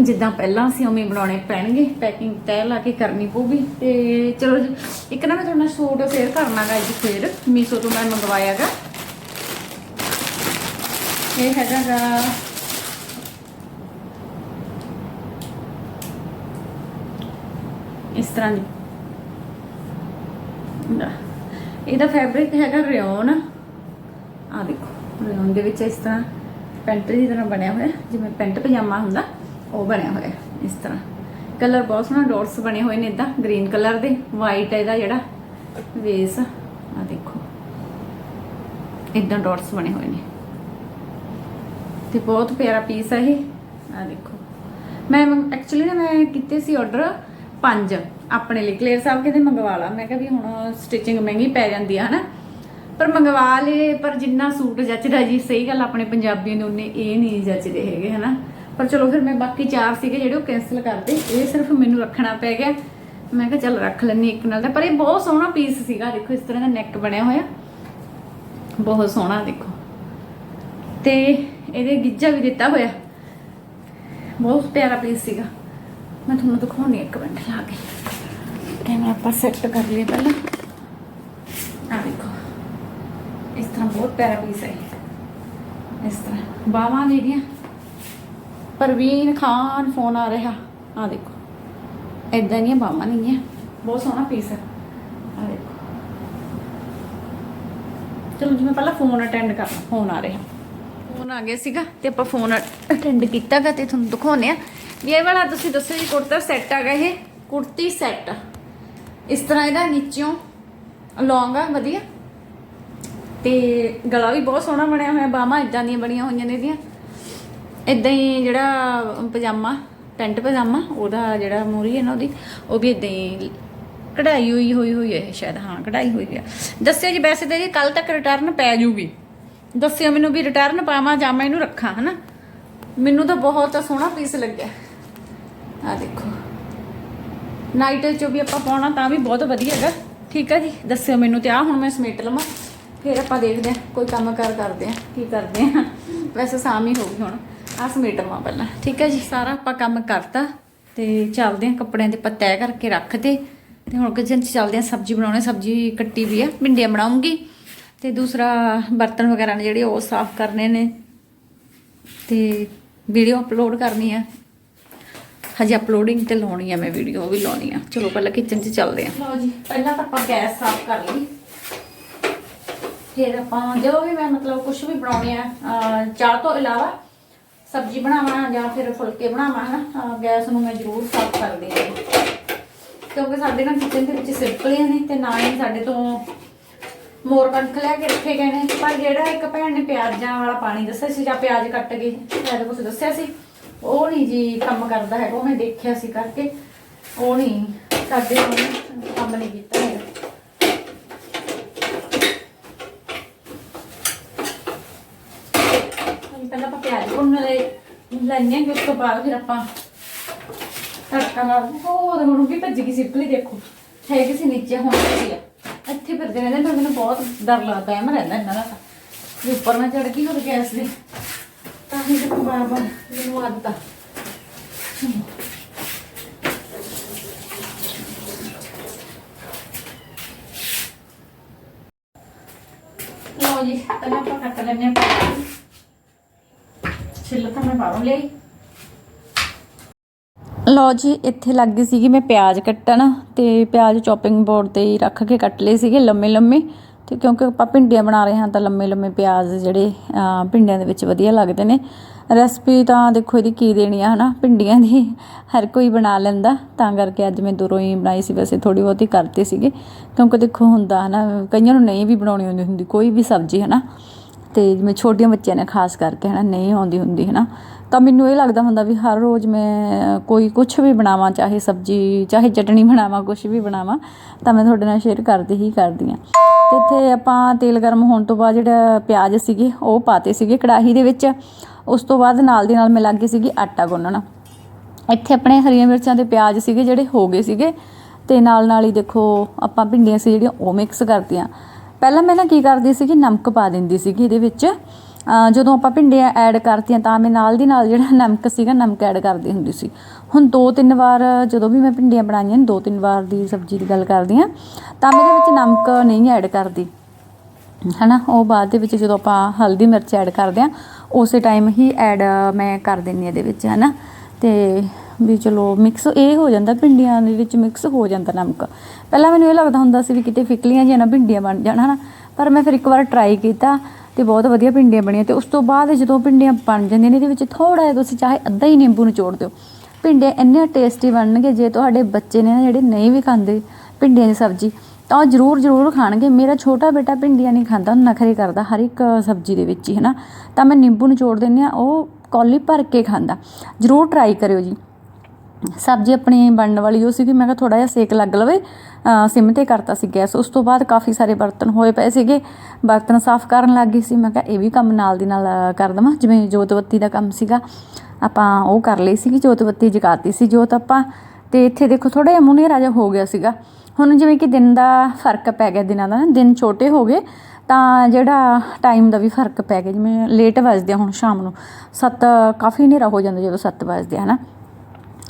ਜਿੱਦਾਂ ਪਹਿਲਾਂ ਅਸੀਂ ਉਵੇਂ ਬਣਾਉਣੇ ਪੈਣਗੇ ਪੈਕਿੰਗ ਤੈਅ ਲਾ ਕੇ ਕਰਨੀ ਪਊਗੀ। ਤੇ ਚਲੋ ਇੱਕ ਨਾ ਮੈਂ ਤੁਹਾਡਾ ਸੂਟ ਸ਼ੇਅਰ ਕਰਨਾਗਾ ਅੱਜ ਫੇਰ, ਮੀਸ਼ੋ ਤੋਂ ਮੈਂ ਮੰਗਵਾਇਆਗਾ। ਇਹ ਹੈਗਾਗਾ ਇਸ ਤਰ੍ਹਾਂ ਦੀ। ਇਹਦਾ ਫੈਬਰਿਕ ਹੈਗਾ ਰਿਓਨ। ਆ ਦੇਖੋ, ਰਿਓਨ ਦੇ ਵਿੱਚ ਇਸ ਤਰ੍ਹਾਂ ਪੈਂਟ ਦੀ ਤਰ੍ਹਾਂ ਬਣਿਆ ਹੋਇਆ, ਜਿਵੇਂ ਪੈਂਟ ਪਜਾਮਾ ਹੁੰਦਾ, ਉਹ ਬਣਿਆ ਹੋਇਆ ਇਸ ਤਰ੍ਹਾਂ। ਕਲਰ ਬਹੁਤ ਸੋਹਣਾ ਡਾਟਸ ਬਣੇ ਹੋਏ ਨੇ ਇਦਾਂ ਗ੍ਰੀਨ ਕਲਰ ਦੇ ਵਾਈਟ ਇਹਦਾ ਜਿਹੜਾ ਵੇਸ ਆ ਦੇਖੋ। ਇਦਾਂ ਡਾਟਸ ਬਣੇ ਹੋਏ ਨੇ। ਤੇ ਬਹੁਤ ਪਿਆਰਾ ਪੀਸ ਹੈ ਇਹ ਆ ਦੇਖੋ। ਮੈਂ ਐਕਚੁਅਲੀ ਨਾ ਮੈਂ ਕੀਤੇ ਸੀ ਆਰਡਰ ਪੰਜ। ਆਪਣੇ ਲਈ ਕਲੀਅਰ ਸਾਹਿਬ ਕਹਿੰਦੇ ਮੰਗਵਾ ਲਾ। ਮੈਂ ਕਿਹਾ ਵੀ ਹੁਣ ਸਟਿਚਿੰਗ ਮਹਿੰਗੀ ਪੈ ਜਾਂਦੀ ਆ, ਹਨਾ? ਪਰ ਮੰਗਵਾ ਲਏ ਪਰ ਜਿੰਨਾ ਸੂਟ ਜੱਚਦਾ ਜੀ, ਸਹੀ ਗੱਲ ਆਪਣੇ ਪੰਜਾਬੀਆਂ ਨੂੰ ਉਹਨੇ ਇਹ ਨਹੀਂ ਜੱਚਦੇ ਹੈਗੇ, ਹਨਾ? ਪਰ ਚਲੋ ਫਿਰ ਮੈਂ ਬਾਕੀ ਚਾਰ ਸੀਗੇ ਜਿਹੜੇ ਉਹ ਕੈਨਸਲ ਕਰਦੇ ਇਹ ਸਿਰਫ ਮੈਨੂੰ ਰੱਖਣਾ ਪੈ ਗਿਆ। ਮੈਂ ਕਿਹਾ ਚੱਲ ਰੱਖ ਲੈਣੀ ਇੱਕ ਨਾਲ ਦਾ। ਪਰ ਇਹ ਬਹੁਤ ਸੋਹਣਾ ਪੀਸ ਸੀਗਾ। ਦੇਖੋ, ਇਸ ਤਰ੍ਹਾਂ ਦਾ ਨੈਕ ਬਣਿਆ ਹੋਇਆ। ਬਹੁਤ ਸੋਹਣਾ, ਦੇਖੋ। ਤੇ ਇਹਦੇ ਗਿੱਜਾ ਵੀ ਦਿੱਤਾ ਹੋਇਆ। ਬਹੁਤ ਪਿਆਰਾ ਪੀਸ ਸੀਗਾ। ਮੈਂ ਤੁਹਾਨੂੰ ਦਿਖਾਉਣੀ ਇੱਕ ਮਿੰਟ ਲਾ ਕੇ। ਕੈਮਰਾ ਪਰ ਸੈੱਟ ਕਰ ਲਈ ਪਹਿਲਾਂ। ਆ ਦੇਖੋ, ਇਸ ਤਰ੍ਹਾਂ ਬਹੁਤ ਪਿਆਰਾ ਪੀਸ ਹੈ ਇਸ ਤਰ੍ਹਾਂ ਬਾਹਾਂ ਜਿਹੜੀਆਂ, ਪਰਵੀਨ ਖਾਨ ਫੋਨ ਆ ਰਿਹਾ। ਆ ਦੇਖੋ ਇਦਾਂ ਦੀਆਂ ਬਾਹਾਂ ਨਹੀਂ ਹੈ ਬਹੁਤ ਸੋਹਣਾ ਪੀਸ ਹੈ। ਆ ਦੇਖੋ। ਚਲੋ ਜੀ ਮੈਂ ਪਹਿਲਾਂ ਫੋਨ ਅਟੈਂਡ ਕਰਾਂ ਫੋਨ ਆ ਰਿਹਾ। ਫੋਨ ਆ ਗਿਆ ਸੀਗਾ ਤੇ ਆਪਾਂ ਫੋਨ ਅਟੈਂਡ ਕੀਤਾਗਾ ਤੇ ਤੁਹਾਨੂੰ ਦਿਖਾਉਨੇ ਆ ਵੀ ਇਹ ਵਾਲਾ ਤੁਸੀਂ ਦੱਸੋ ਜੀ, ਕੁੜਤਾ ਸੈੱਟ ਆ ਆਗਾ ਇਹ। ਕੁੜਤੀ ਸੈੱਟ ਇਸ ਤਰ੍ਹਾਂ ਇਹਦਾ ਨੀਚੋਂ ਲੌਂਗ ਆ, ਵਧੀਆ। ਤੇ ਗਲਾ ਵੀ ਬਹੁਤ ਸੋਹਣਾ ਬਣਿਆ ਹੋਇਆ ਬਾਹਾਂ ਇਦਾਂ ਦੀਆਂ ਬਣੀਆਂ ਹੋਈਆਂ ਨੇ ਇਹਦੀਆਂ। ਇਦਾਂ ਹੀ ਜਿਹੜਾ ਪਜਾਮਾ, ਪੈਂਟ ਪਜਾਮਾ, ਉਹਦਾ ਜਿਹੜਾ ਮੂਰੀ ਹੈ ਨਾ ਉਹਦੀ, ਉਹ ਵੀ ਇਦਾਂ ਹੀ ਕਢਾਈ ਹੋਈ ਹੋਈ ਹੋਈ ਹੈ, ਸ਼ਾਇਦ ਹਾਂ, ਕਢਾਈ ਹੋਈ ਹੈ। ਦੱਸਿਓ ਜੀ, ਵੈਸੇ ਤਾਂ ਜੀ ਕੱਲ ਤੱਕ ਰਿਟਰਨ ਪੈ ਜੂਗੀ। ਦੱਸਿਓ ਮੈਨੂੰ ਵੀ ਰਿਟਰਨ ਪਾਵਾਂ ਜਾਂ ਮੈਂ ਇਹਨੂੰ ਰੱਖਾਂ, ਹਨਾ? ਮੈਨੂੰ ਤਾਂ ਬਹੁਤ ਸੋਹਣਾ ਪੀਸ ਲੱਗਿਆ। ਆ ਦੇਖੋ। ਨਾਈਟ ਚੋਂ ਵੀ ਆਪਾਂ ਪਾਉਣਾ ਤਾਂ ਵੀ ਬਹੁਤ ਵਧੀਆ ਹੈਗਾ। ਠੀਕ ਹੈ ਜੀ, ਦੱਸਿਓ ਮੈਨੂੰ ਤੇ ਆ ਹੁਣ ਮੈਂ ਸਮੇਟ ਲਵਾਂ। ਫਿਰ ਆਪਾਂ ਦੇਖਦੇ ਹਾਂ, ਕੋਈ ਕੰਮ ਕਰ ਕਰਦੇ ਹਾਂ, ਕੀ ਕਰਦੇ ਹਾਂ। ਵੈਸੇ ਸ਼ਾਮ ਹੀ ਹੋ ਗਈ ਹੁਣ ਆ ਸਮੇਟ ਲਵਾਂ ਪਹਿਲਾਂ। ਠੀਕ ਹੈ ਜੀ, ਸਾਰਾ ਆਪਾਂ ਕੰਮ ਕਰਤਾ ਤੇ ਚੱਲਦੇ ਹਾਂ ਕੱਪੜਿਆਂ ਦੇ ਪੱਤੈ ਕਰਕੇ ਰੱਖਦੇ ਤੇ ਹੁਣ ਕਿਚਨ 'ਚ ਚੱਲਦੇ ਹਾਂ, ਸਬਜ਼ੀ ਬਣਾਉਣੇ, ਸਬਜ਼ੀ ਕੱਟੀ ਵੀ ਆ, ਭਿੰਡੀਆਂ ਬਣਾਉਂਗੀ। ਤੇ ਦੂਸਰਾ ਬਰਤਨ ਵਗੈਰਾ ਨੇ ਜਿਹੜੇ ਉਹ ਸਾਫ਼ ਕਰਨੇ ਨੇ। ਤੇ ਵੀਡੀਓ ਅਪਲੋਡ ਕਰਨੀ ਆ। ਹਜੇ ਅਪਲੋਡਿੰਗ ਤੇ ਲਾਉਣੀ ਆ ਮੈਂ ਵੀਡੀਓ ਉਹ ਵੀ ਲਾਉਣੀ ਆ। ਚਲੋ ਪਹਿਲਾਂ ਕਿਚਨ 'ਚ ਚੱਲਦੇ ਆ। ਲਓ ਜੀ, ਪਹਿਲਾਂ ਤਾਂ ਆਪਾਂ ਗੈਸ ਸਾਫ਼ ਕਰ ਲਈ। ਫਿਰ ਆਪਾਂ ਜਦੋਂ ਵੀ ਮੈਂ ਮਤਲਬ ਕੁਝ ਵੀ ਬਣਾਉਣੀ ਆ ਚਾਹ ਤੋਂ ਇਲਾਵਾ ਸਬਜ਼ੀ ਬਣਾਵਾਂ ਜਾਂ ਫਿਰ ਫੁਲਕੇ ਬਣਾਵਾਂ, ਹਨਾ ਤਾਂ ਗੈਸ ਨੂੰ ਮੈਂ ਜ਼ਰੂਰ ਸਾਫ਼ ਕਰਦੀ ਹਾਂ। ਕਿਉਂਕਿ ਸਾਡੇ ਨਾ ਕਿਚਨ ਦੇ ਵਿੱਚ ਸਿਰਕਲੀਆਂ ਨੇ ਤੇ ਨਾ ਹੀ ਸਾਡੇ ਤੋਂ ਮੋਰ ਕਣਕ ਲੈ ਕੇ ਰੱਖੇ ਗਏ ਨੇ। ਪਰ ਜਿਹੜਾ ਇੱਕ ਭੈਣ ਨੇ ਪਿਆਜ਼ਾਂ ਵਾਲਾ ਪਾਣੀ ਦੱਸਿਆ ਸੀ ਜਾਂ ਪਿਆਜ਼ ਕੱਟ ਕੇ ਸ਼ਾਇਦ ਕੁਝ ਦੱਸਿਆ ਸੀ। ਉਹ ਨਹੀਂ ਜੀ ਕੰਮ ਕਰਦਾ ਹੈਗਾ, ਉਹਨੇ ਦੇਖਿਆ ਸੀ ਕਰਕੇ। ਉਹ ਨਹੀਂ ਸਾਡੇ ਉਹਨੇ ਕੰਮ ਨਹੀਂ ਕੀਤਾ ਹੈਗਾ। ਪਹਿਲਾਂ ਆਪਾਂ ਪਿਆਜ਼ ਭੁੰਨ ਲੈ ਲੈਣੇ ਕਿ ਉਸ ਤੋਂ ਬਾਅਦ ਫਿਰ ਆਪਾਂ ਤੜਕਾ ਲਾ ਉਹ ਹੁਣ ਵੀ ਭੱਜ ਗਈ ਸਿੱਪਲੀ, ਦੇਖੋ। ਹੈਗੀ ਸੀ ਨੀਚੇ, ਹੁਣ ਸੀ ਆ। ਇੱਥੇ ਫਿਰਦੇ ਰਹਿੰਦੇ ਪਰ ਮੈਨੂੰ ਬਹੁਤ ਡਰ ਲੱਗਦਾ ਐ ਮੈਂ ਰਹਿੰਦਾ ਇਹਨਾਂ ਦਾ। ਉੱਪਰ ਨਾ ਚੜ ਗਈ ਹੋਰ ਗੈਸ ਦੇ। ਤਾਂ ਹੀ ਦੇਖੋ ਬਾਰ ਬਾਰ ਮੈਨੂੰ ਆਦਤ ਆ ਲਓ ਜੀ ਪਹਿਲਾਂ ਆਪਾਂ ਕੱਟ ਲੈਣੇ ਆ ਪਿਆਜ਼। ਛਿੱਲ ਤਾਂ ਮੈਂ ਬਾਹਰੋਂ ਲਈ ਲਓ ਜੀ ਇੱਥੇ ਲੱਗ ਗਈ ਸੀਗੀ ਮੈਂ ਪਿਆਜ਼ ਕੱਟਣ ਤੇ ਪਿਆਜ਼ ਚੌਪਿੰਗ ਬੋਰਡ ਤੇ ਹੀ ਰੱਖ ਕੇ ਕੱਟ ਲਏ ਸੀਗੇ ਲੰਮੇ ਲੰਮੇ ਤੇ ਕਿਉਂਕਿ ਆਪਾਂ ਭਿੰਡੀਆਂ ਬਣਾ ਰਹੇ ਹਾਂ ਤਾਂ ਲੰਮੇ ਲੰਮੇ ਪਿਆਜ਼ ਜਿਹੜੇ ਅਹ, ਭਿੰਡੀਆਂ ਦੇ ਵਿੱਚ ਵਧੀਆ ਲੱਗਦੇ ਨੇ। ਰੈਸਪੀ ਤਾਂ ਦੇਖੋ ਇਹਦੀ ਕੀ ਦੇਣੀ ਆ ਹਨਾ? ਭਿੰਡੀਆਂ ਦੀ ਹਰ ਕੋਈ ਬਣਾ ਲੈਂਦਾ। ਤਾਂ ਕਰਕੇ ਅੱਜ ਮੈਂ ਦੂਰੋਂ ਹੀ ਬਣਾਈ ਸੀ ਵੈਸੇ ਥੋੜੀ ਬਹੁਤੀ ਕਰਤੇ ਸੀਗੇ। ਕਿਉਂਕਿ ਦੇਖੋ ਹੁੰਦਾ ਹਨਾ ਕਈਆਂ ਨੂੰ ਨਹੀਂ ਵੀ ਬਣਾਉਣੀ ਆਉਂਦੀ ਹੁੰਦੀ ਕੋਈ ਵੀ ਸਬਜ਼ੀ ਹਨਾ? ਤੇ ਜਿਵੇਂ ਛੋਟੀਆਂ ਬੱਚਿਆਂ ਨੇ ਖਾਸ ਕਰਕੇ ਹਨਾ ਨਹੀਂ ਆਉਂਦੀ ਹੁੰਦੀ ਹਨਾ? ਤਾਂ ਮੈਨੂੰ ਇਹ ਲੱਗਦਾ ਹੁੰਦਾ ਵੀ ਹਰ ਰੋਜ਼ ਮੈਂ ਕੋਈ ਕੁਛ ਵੀ ਬਣਾਵਾਂ, ਚਾਹੇ ਸਬਜ਼ੀ, ਚਾਹੇ ਚਟਣੀ ਬਣਾਵਾਂ, ਕੁਛ ਵੀ ਬਣਾਵਾਂ, ਤਾਂ ਮੈਂ ਤੁਹਾਡੇ ਨਾਲ ਸ਼ੇਅਰ ਕਰਦੀ ਹੀ ਕਰਦੀ ਹਾਂ। ਤੇ ਇੱਥੇ ਆਪਾਂ ਤੇਲ ਗਰਮ ਹੋਣ ਤੋਂ ਬਾਅਦ ਜਿਹੜਾ ਪਿਆਜ਼ ਸੀਗੇ, ਉਹ ਪਾਤੇ ਸੀਗੇ ਕੜਾਹੀ ਦੇ ਵਿੱਚ। ਉਸ ਤੋਂ ਬਾਅਦ ਨਾਲ ਦੀ ਨਾਲ ਮੈਂ ਲੱਗ ਗਈ ਸੀਗੀ ਆਟਾ ਗੁੰਨਣਾ। ਇੱਥੇ ਆਪਣੇ ਹਰੀਆਂ ਮਿਰਚਾਂ ਦੇ ਪਿਆਜ਼ ਸੀਗੇ ਜਿਹੜੇ ਹੋ ਗਏ ਸੀਗੇ। ਤੇ ਨਾਲ ਨਾਲ ਹੀ ਦੇਖੋ, ਆਪਾਂ ਭਿੰਡੀਆਂ ਸੀ ਜਿਹੜੀਆਂ, ਉਹ ਮਿਕਸ ਕਰਤੀਆਂ। ਪਹਿਲਾਂ ਮੈਂ ਨਾ ਕੀ ਕਰਦੀ ਸੀਗੀ, ਨਮਕ ਪਾ ਦਿੰਦੀ ਸੀਗੀ ਇਹਦੇ ਵਿੱਚ। ਜਦੋਂ ਆਪਾਂ ਭਿੰਡੀਆਂ ਐਡ ਕਰਤੀਆਂ ਤਾਂ ਮੈਂ ਨਾਲ ਦੀ ਨਾਲ ਜਿਹੜਾ ਨਮਕ ਸੀਗਾ, ਨਮਕ ਐਡ ਕਰਦੀ ਹੁੰਦੀ ਸੀ। ਹੁਣ ਦੋ ਤਿੰਨ ਵਾਰ ਜਦੋਂ ਵੀ ਮੈਂ ਭਿੰਡੀਆਂ ਬਣਾਈਆਂ ਨੇ ਦੋ ਤਿੰਨ ਵਾਰ ਦੀ ਸਬਜ਼ੀ ਦੀ ਗੱਲ ਕਰਦੀ ਆ ਤਾਂ ਮੈਂ ਇਹਦੇ ਵਿੱਚ ਨਮਕ ਨਹੀਂ ਐਡ ਕਰਦੀ। ਹਨਾ? ਉਹ ਬਾਅਦ ਦੇ ਵਿੱਚ ਜਦੋਂ ਆਪਾਂ ਹਲਦੀ ਮਿਰਚ ਐਡ ਕਰਦੇ ਆ ਉਸੇ ਟਾਈਮ ਹੀ ਐਡ ਮੈਂ ਕਰ ਦਿੰਨੀ ਆ ਇਹਦੇ ਵਿੱਚ, ਹਨਾ? ਤੇ ਵੀ ਚਲੋ ਮਿਕਸ ਇਹ ਹੋ ਜਾਂਦਾ, ਭਿੰਡੀਆਂ ਦੇ ਵਿੱਚ ਮਿਕਸ ਹੋ ਜਾਂਦਾ ਨਮਕ। ਪਹਿਲਾਂ ਮੈਨੂੰ ਇਹ ਲੱਗਦਾ ਹੁੰਦਾ ਸੀ ਵੀ ਕਿਤੇ ਫਿਕਲੀਆਂ ਜਿਹੀਆਂ ਨਾ ਭਿੰਡੀਆਂ ਬਣ ਜਾਣ, ਹਨਾ? ਪਰ ਮੈਂ ਫਿਰ ਇੱਕ ਵਾਰ ਟਰਾਈ ਕੀਤਾ ਤੇ ਬਹੁਤ ਵਧੀਆ ਭਿੰਡੀਆਂ ਬਣੀਆਂ ਤੇ ਉਸ ਤੋਂ ਬਾਅਦ ਜਦੋਂ ਭਿੰਡੀਆਂ ਬਣ ਜਾਂਦੀਆਂ ਨੇ, ਇਹਦੇ ਵਿੱਚ ਥੋੜਾ ਜਿਹਾ ਤੁਸੀਂ ਚਾਹੇ ਅੱਧਾ ਹੀ ਨਿੰਬੂ ਨਿਚੋੜ ਦਿਓ। ਭਿੰਡੀਆਂ ਇੰਨੇ ਟੇਸਟੀ ਬਣਨਗੇ ਜੇ ਤੁਹਾਡੇ ਬੱਚੇ ਨੇ ਨਾ ਜਿਹੜੇ ਨਹੀਂ ਵੀ ਖਾਂਦੇ ਭਿੰਡੀਆਂ ਦੀ ਸਬਜ਼ੀ, ਤਾਂ ਉਹ ਜ਼ਰੂਰ ਜ਼ਰੂਰ ਖਾਣਗੇ। ਮੇਰਾ ਛੋਟਾ ਬੇਟਾ ਭਿੰਡੀਆਂ ਨਹੀਂ ਖਾਂਦਾ, ਉਹ ਨਖਰੇ ਕਰਦਾ ਹਰ ਇੱਕ ਸਬਜ਼ੀ ਦੇ ਵਿੱਚ ਹੀ ਹੈ ਨਾ ਤਾਂ ਮੈਂ ਨਿੰਬੂ ਨਿਚੋੜ ਦਿੰਦੀ ਆ ਉਹ ਕੌਲੀ ਭਰ ਕੇ ਖਾਂਦਾ। ਜ਼ਰੂਰ ਟਰਾਈ ਕਰਿਓ ਜੀ। ਸਬਜ਼ੀ ਆਪਣੀ ਬਣਨ ਵਾਲੀ ਉਹ ਸੀਗੀ, ਮੈਂ ਕਿਹਾ ਥੋੜਾ ਜਿਹਾ ਸੇਕ ਲੱਗ ਲਵੇ, ਅਹ ਸਿਮ ਤੇ ਕਰਤਾ ਸੀ ਗੈਸ। ਉਸ ਤੋਂ ਬਾਅਦ ਕਾਫੀ ਸਾਰੇ ਬਰਤਨ ਹੋਏ ਪਏ ਸੀਗੇ, ਬਰਤਨ ਸਾਫ਼ ਕਰਨ ਲੱਗ ਗਈ ਸੀ। ਮੈਂ ਕਿਹਾ ਇਹ ਵੀ ਕੰਮ ਨਾਲ ਦੀ ਨਾਲ ਕਰ ਦੇਵਾਂ, ਜਿਵੇਂ ਜੋਤ ਬੱਤੀ ਦਾ ਕੰਮ ਸੀਗਾ। ਆਪਾਂ ਉਹ ਕਰ ਲਈ ਸੀਗੀ, ਜੋਤ ਬੱਤੀ ਜਗਾਤੀ ਸੀ ਜੋਤ ਆਪਾਂ। ਤੇ ਇੱਥੇ ਦੇਖੋ ਥੋੜਾ ਜਿਹਾ ਮੁਨੇਰਾ ਜਿਹਾ ਹੋ ਗਿਆ ਸੀਗਾ। ਹੁਣ ਜਿਵੇਂ ਕਿ ਦਿਨ ਦਾ ਫ਼ਰਕ ਪੈ ਗਿਆ ਦਿਨਾਂ ਦਾ, ਦਿਨ ਛੋਟੇ ਹੋ ਗਏ, ਤਾਂ ਜਿਹੜਾ ਟਾਈਮ ਦਾ ਵੀ ਫ਼ਰਕ ਪੈ ਗਿਆ। ਜਿਵੇਂ ਲੇਟ ਵੱਜਦੇ ਆ ਹੁਣ ਸ਼ਾਮ ਨੂੰ 7 ਕਾਫੀ ਹਨੇਰਾ ਹੋ ਜਾਂਦਾ ਜਦੋਂ 7 ਵੱਜਦੇ ਆ, ਹਨਾ?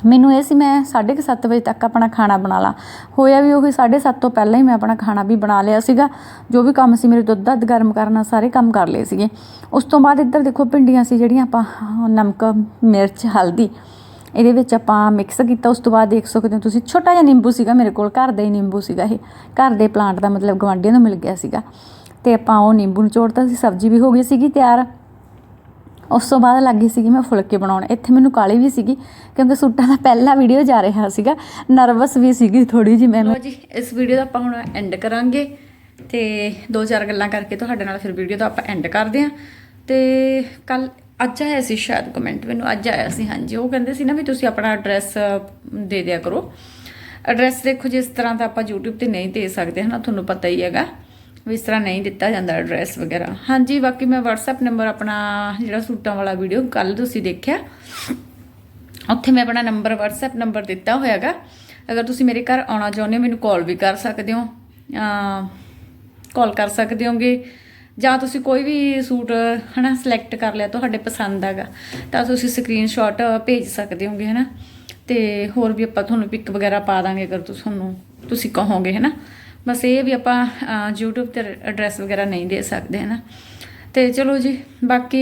ਮੈਨੂੰ ਇਹ ਸੀ ਮੈਂ 7:30 ਵਜੇ ਤੱਕ ਆਪਣਾ ਖਾਣਾ ਬਣਾ ਲਾਂ। ਹੋਇਆ ਵੀ ਉਹੀ 7:30 ਤੋਂ ਪਹਿਲਾਂ ਹੀ ਮੈਂ ਆਪਣਾ ਖਾਣਾ ਵੀ ਬਣਾ ਲਿਆ ਸੀਗਾ। ਜੋ ਵੀ ਕੰਮ ਸੀ ਮੇਰੇ ਦੁੱਧ ਦੱਧ ਗਰਮ ਕਰਨਾ ਸਾਰੇ ਕੰਮ ਕਰ ਲਏ ਸੀਗੇ। ਉਸ ਤੋਂ ਬਾਅਦ ਇੱਧਰ ਦੇਖੋ ਭਿੰਡੀਆਂ ਸੀ ਜਿਹੜੀਆਂ ਆਪਾਂ ਨਮਕ, ਮਿਰਚ, ਹਲਦੀ, ਇਹਦੇ ਵਿੱਚ ਆਪਾਂ ਮਿਕਸ ਕੀਤਾ। ਉਸ ਤੋਂ ਬਾਅਦ ਦੇਖ ਸਕਦੇ ਹੋ ਤੁਸੀਂ ਛੋਟਾ ਜਿਹਾ ਨਿੰਬੂ ਸੀਗਾ ਮੇਰੇ ਕੋਲ, ਘਰ ਦਾ ਹੀ ਨਿੰਬੂ ਸੀਗਾ ਇਹ। ਘਰ ਦੇ ਪਲਾਂਟ ਦਾ ਮਤਲਬ ਗਵਾਂਢੀਆਂ ਨੂੰ ਮਿਲ ਗਿਆ ਸੀਗਾ। ਤੇ ਆਪਾਂ ਉਹ ਨਿੰਬੂ ਨਿਚੋੜਤਾ ਸੀ, ਸਬਜ਼ੀ ਵੀ ਹੋ ਗਈ ਸੀਗੀ ਤਿਆਰ। ਉਸ ਤੋਂ ਬਾਅਦ ਲੱਗੀ ਸੀਗੀ ਮੈਂ ਫੁਲਕੇ ਬਣਾਉਣ। ਇੱਥੇ ਮੈਨੂੰ ਕਾਲੀ ਵੀ ਸੀਗੀ ਕਿਉਂਕਿ ਸੂਟਾਂ ਦਾ ਪਹਿਲਾ ਵੀਡੀਓ ਜਾ ਰਿਹਾ ਸੀਗਾ। ਨਰਵਸ ਵੀ ਸੀਗੀ ਥੋੜੀ ਜਿਹੀ ਮੈਂ ਜੀ, ਇਸ ਵੀਡੀਓ ਦਾ ਆਪਾਂ ਹੁਣ ਐਂਡ ਕਰਾਂਗੇ ਤੇ ਦੋ ਚਾਰ ਗੱਲਾਂ ਕਰਕੇ ਤੁਹਾਡੇ ਨਾਲ ਫਿਰ ਵੀਡੀਓ ਦਾ ਆਪਾਂ ਐਂਡ ਕਰਦੇ ਆਂ ਤੇ ਕੱਲ ਅੱਜ ਆਇਆ ਸੀ ਸ਼ਾਇਦ ਕਮੈਂਟ ਮੈਨੂੰ ਅੱਜ ਆਇਆ ਸੀ, ਹਾਂਜੀ। ਉਹ ਕਹਿੰਦੇ ਸੀ ਨਾ ਵੀ ਤੁਸੀਂ ਆਪਣਾ ਐਡਰੈਸ ਦੇ ਦਿਆ ਕਰੋ। ਐਡਰੈਸ ਦੇਖੋ, ਜਿਸ ਤਰ੍ਹਾਂ ਦਾ ਆਪਾਂ YouTube ਤੇ ਨਹੀਂ ਦੇ ਸਕਦੇ, ਹਨਾ, ਤੁਹਾਨੂੰ ਪਤਾ ਹੀ ਹੈਗਾ। ਇਸ ਤਰ੍ਹਾਂ ਨਹੀਂ ਦਿੱਤਾ ਜਾਂਦਾ ਐਡਰੈਸ ਵਗੈਰਾ। ਹਾਂਜੀ, ਬਾਕੀ ਮੈਂ WhatsApp ਨੰਬਰ ਆਪਣਾ ਜਿਹੜਾ ਸੂਟਾਂ ਵਾਲਾ ਵੀਡੀਓ ਕੱਲ ਤੁਸੀਂ ਦੇਖਿਆ। ਉੱਥੇ ਮੈਂ ਆਪਣਾ ਨੰਬਰ WhatsApp ਨੰਬਰ ਦਿੱਤਾ ਹੋਇਆਗਾ। ਅਗਰ ਤੁਸੀਂ ਮੇਰੇ ਘਰ ਆਉਣਾ ਚਾਹੁੰਦੇ ਹੋ, ਮੈਨੂੰ ਕਾਲ ਵੀ ਕਰ ਸਕਦੇ ਹੋ। ਕਾਲ ਕਰ ਸਕਦੇ ਹੋਗੇ। ਜਾਂ ਤੁਸੀਂ ਕੋਈ ਵੀ ਸੂਟ, ਹਨਾ ਸਿਲੈਕਟ ਕਰ ਲਿਆ ਤੁਹਾਡੇ ਪਸੰਦ ਆਗਾ, ਤਾਂ ਤੁਸੀਂ ਸਕਰੀਨਸ਼ਾਟ ਭੇਜ ਸਕਦੇ ਹੋਗੇ, ਹਨਾ। ਤੇ ਹੋਰ ਵੀ ਆਪਾਂ ਤੁਹਾਨੂੰ ਪਿਕ ਵਗੈਰਾ ਪਾ ਦਾਂਗੇ ਅਗਰ ਤੁਸੀਂ ਤੁਹਾਨੂੰ ਤੁਸੀਂ ਕਹੋਗੇ, ਹਨਾ। ਬਸ ਇਹ ਵੀ ਆਪਾਂ ਅਹ, YouTube ਤੇ ਐਡਰੈਸ ਵਗੈਰਾ ਨਹੀਂ ਦੇ ਸਕਦੇ ਹਨਾ? ਤੇ ਚਲੋ ਜੀ ਬਾਕੀ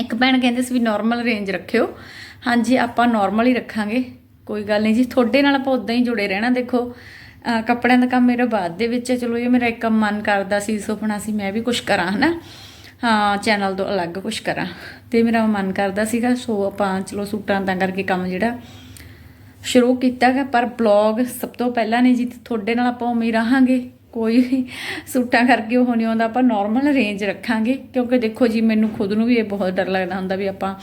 ਇੱਕ ਭੈਣ ਕਹਿੰਦੇ ਸੀ ਵੀ ਨਾਰਮਲ ਰੇਂਜ ਰੱਖਿਓ। ਹਾਂਜੀ ਆਪਾਂ ਨਾਰਮਲ ਹੀ ਰੱਖਾਂਗੇ ਕੋਈ ਗੱਲ ਨਹੀਂ ਜੀ। ਤੁਹਾਡੇ ਨਾਲ ਆਪਾਂ ਉਦਾਂ ਹੀ ਜੁੜੇ ਰਹਿਣਾ ਦੇਖੋ। ਕੱਪੜਿਆਂ ਦਾ ਕੰਮ ਮੇਰਾ ਬਾਅਦ ਦੇ ਵਿੱਚ ਹੈ। ਚਲੋ ਇਹ ਮੇਰਾ ਇੱਕ ਮਨ ਕਰਦਾ ਸੀ ਸੁਪਨਾ ਸੀ ਮੈਂ ਵੀ ਕੁਝ ਕਰਾਂ ਹਨਾ? ਹਾਂ ਚੈਨਲ ਤੋਂ ਅਲੱਗ ਕੁਝ ਕਰਾਂ। ਤੇ ਮੇਰਾ ਮਨ ਕਰਦਾ ਸੀਗਾ ਸੋ ਆਪਾਂ ਚਲੋ ਸੂਟਾਂ ਤਾਂ ਕਰਕੇ ਕੰਮ ਜਿਹੜਾ ਸ਼ੁਰੂ ਕੀਤਾ ਗਾ ਪਰ ਬਲੌਗ ਸਭ ਤੋਂ ਪਹਿਲਾਂ ਨੇ ਜੀ, ਤੁਹਾਡੇ ਨਾਲ ਆਪਾਂ ਉਮੀਦ ਰਹਾਂਗੇ। ਕੋਈ ਵੀ ਸੂਟਾਂ ਕਰਕੇ ਉਹ ਨਹੀਂ ਆਉਂਦਾ, ਆਪਾਂ ਨਾਰਮਲ ਰੇਂਜ ਰੱਖਾਂਗੇ। ਕਿਉਂਕਿ ਦੇਖੋ ਜੀ, ਮੈਨੂੰ ਖੁਦ ਨੂੰ ਵੀ ਇਹ ਬਹੁਤ ਡਰ ਲੱਗਦਾ ਹੁੰਦਾ ਵੀ ਆਪਾਂ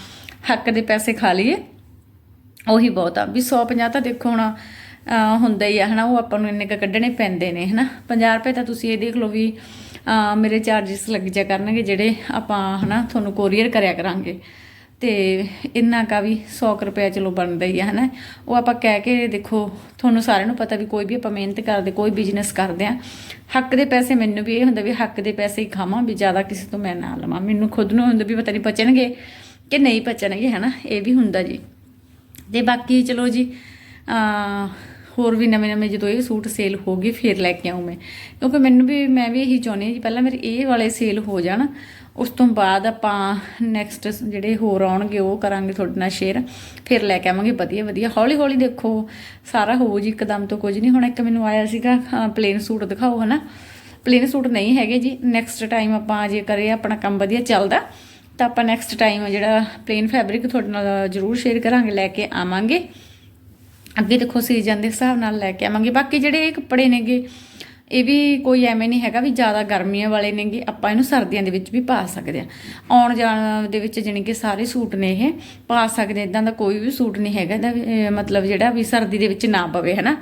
ਹੱਕ ਦੇ ਪੈਸੇ ਖਾ ਲਈਏ। ਉਹੀ ਬਹੁਤ ਆ। ਵੀ 150 ਤਾਂ ਦੇਖੋ ਹੁਣ ਹੁੰਦਾ ਹੀ ਆ, ਹਨਾ, ਉਹ ਆਪਾਂ ਨੂੰ ਇੰਨੇ ਕੁ ਕੱਢਣੇ ਪੈਂਦੇ ਨੇ, ਹਨਾ। 50 ਰੁਪਏ ਤਾਂ ਤੁਸੀਂ ਇਹ ਦੇਖ ਲਓ ਵੀ ਮੇਰੇ ਚਾਰजेस ਲੱਗ ਜਾ ਕਰਨਗੇ, ਜਿਹੜੇ ਆਪਾਂ, ਹਨਾ, ਤੁਹਾਨੂੰ ਕੋਰੀਅਰ ਕਰਿਆ ਕਰਾਂਗੇ। ਤੇ ਇੰਨਾ ਕਾ ਵੀ 100 ਕੁ ਰੁਪਏ ਚਲੋ ਬਣਦਾ ਹੀ ਆ, ਹਨਾ? ਉਹ ਆਪਾਂ ਕਹਿ ਕੇ ਦੇਖੋ, ਤੁਹਾਨੂੰ ਸਾਰਿਆਂ ਨੂੰ ਪਤਾ ਵੀ ਕੋਈ ਵੀ ਆਪਾਂ ਮਿਹਨਤ ਕਰਦੇ, ਕੋਈ ਬਿਜ਼ਨਸ ਕਰਦੇ ਆ, ਹੱਕ ਦੇ ਪੈਸੇ ਮੈਨੂੰ ਵੀ ਇਹ ਹੁੰਦਾ ਵੀ ਹੱਕ ਦੇ ਪੈਸੇ ਹੀ ਖਾਵਾਂ ਵੀ ਜ਼ਿਆਦਾ ਕਿਸੇ ਤੋਂ ਮੈਂ ਨਾ ਲਵਾਂ। ਮੈਨੂੰ ਖੁਦ ਨੂੰ ਹੁੰਦਾ ਵੀ ਪਤਾ ਨਹੀਂ ਬਚਣਗੇ ਕਿ ਨਹੀਂ ਬਚਣਗੇ ਹਨਾ? ਇਹ ਵੀ ਹੁੰਦਾ ਜੀ। ਤੇ ਬਾਕੀ ਚਲੋ ਜੀ, ਆ, ਹੋਰ ਵੀ ਨਵੇਂ ਨਵੇਂ ਜਦੋਂ ਇਹ ਸੂਟ ਸੇਲ ਹੋ ਗਏ, ਫਿਰ ਲੈ ਕੇ ਆਉਂ ਮੈਂ। ਕਿਉਂਕਿ ਮੈਨੂੰ ਵੀ, ਮੈਂ ਵੀ ਇਹੀ ਚਾਹੁੰਦੀ ਹਾਂ ਜੀ, ਪਹਿਲਾਂ ਮੇਰੇ ਇਹ ਵਾਲੇ ਸੇਲ ਹੋ ਜਾਣ ਉਸ ਤੋਂ ਬਾਅਦ ਆਪਾਂ ਨੈਕਸਟ ਜਿਹੜੇ ਹੋਰ ਆਉਣਗੇ, ਉਹ ਕਰਾਂਗੇ ਤੁਹਾਡੇ ਨਾਲ ਸ਼ੇਅਰ ਫਿਰ ਲੈ ਕੇ ਆਵਾਂਗੇ, ਵਧੀਆ ਵਧੀਆ। ਹੌਲੀ ਹੌਲੀ ਦੇਖੋ, ਸਾਰਾ ਹੋ ਜੀ, ਇੱਕਦਮ ਤੋਂ ਕੁਝ ਨਹੀਂ। ਹੁਣ ਇੱਕ ਮੈਨੂੰ ਆਇਆ ਸੀਗਾ ਪਲੇਨ ਸੂਟ ਦਿਖਾਓ, ਹਨਾ? ਪਲੇਨ ਸੂਟ ਨਹੀਂ ਹੈਗੇ ਜੀ। ਨੈਕਸਟ ਟਾਈਮ ਆਪਾਂ ਜੇ ਕਰੇ ਆਪਣਾ ਕੰਮ ਵਧੀਆ ਚੱਲਦਾ, ਤਾਂ ਆਪਾਂ ਨੈਕਸਟ ਟਾਈਮ ਜਿਹੜਾ ਪਲੇਨ ਫੈਬਰਿਕ ਤੁਹਾਡੇ ਨਾਲ ਜ਼ਰੂਰ ਸ਼ੇਅਰ ਕਰਾਂਗੇ, ਲੈ ਕੇ ਆਵਾਂਗੇ। ਅੱਗੇ ਦੇਖੋ ਸੀਜ਼ਨ ਦੇ ਹਿਸਾਬ ਨਾਲ ਲੈ ਕੇ ਆਵਾਂਗੇ। ਬਾਕੀ ਜਿਹੜੇ ਕੱਪੜੇ ਨੇਗੇ ਇਹ ਵੀ ਕੋਈ ਐਵੇਂ ਨਹੀਂ ਹੈਗਾ ਵੀ ਜ਼ਿਆਦਾ ਗਰਮੀਆਂ ਵਾਲੇ ਨੇਗੇ ਆਪਾਂ ਇਹਨੂੰ ਸਰਦੀਆਂ ਦੇ ਵਿੱਚ ਵੀ ਪਾ ਸਕਦੇ ਆ ਆਉਣ ਜਾਣ ਦੇ ਵਿੱਚ ਜਾਣੀ ਕਿ ਸਾਰੇ ਸੂਟ ਨੇ ਇਹ ਪਾ ਸਕਦੇ ਇਦਾਂ ਦਾ ਕੋਈ ਵੀ ਸੂਟ ਨਹੀਂ ਹੈਗਾ ਇਹਦਾ ਵੀ, ਮਤਲਬ ਜਿਹੜਾ ਵੀ ਸਰਦੀ ਦੇ ਵਿੱਚ ਨਾ ਪਵੇ ਹਨਾ।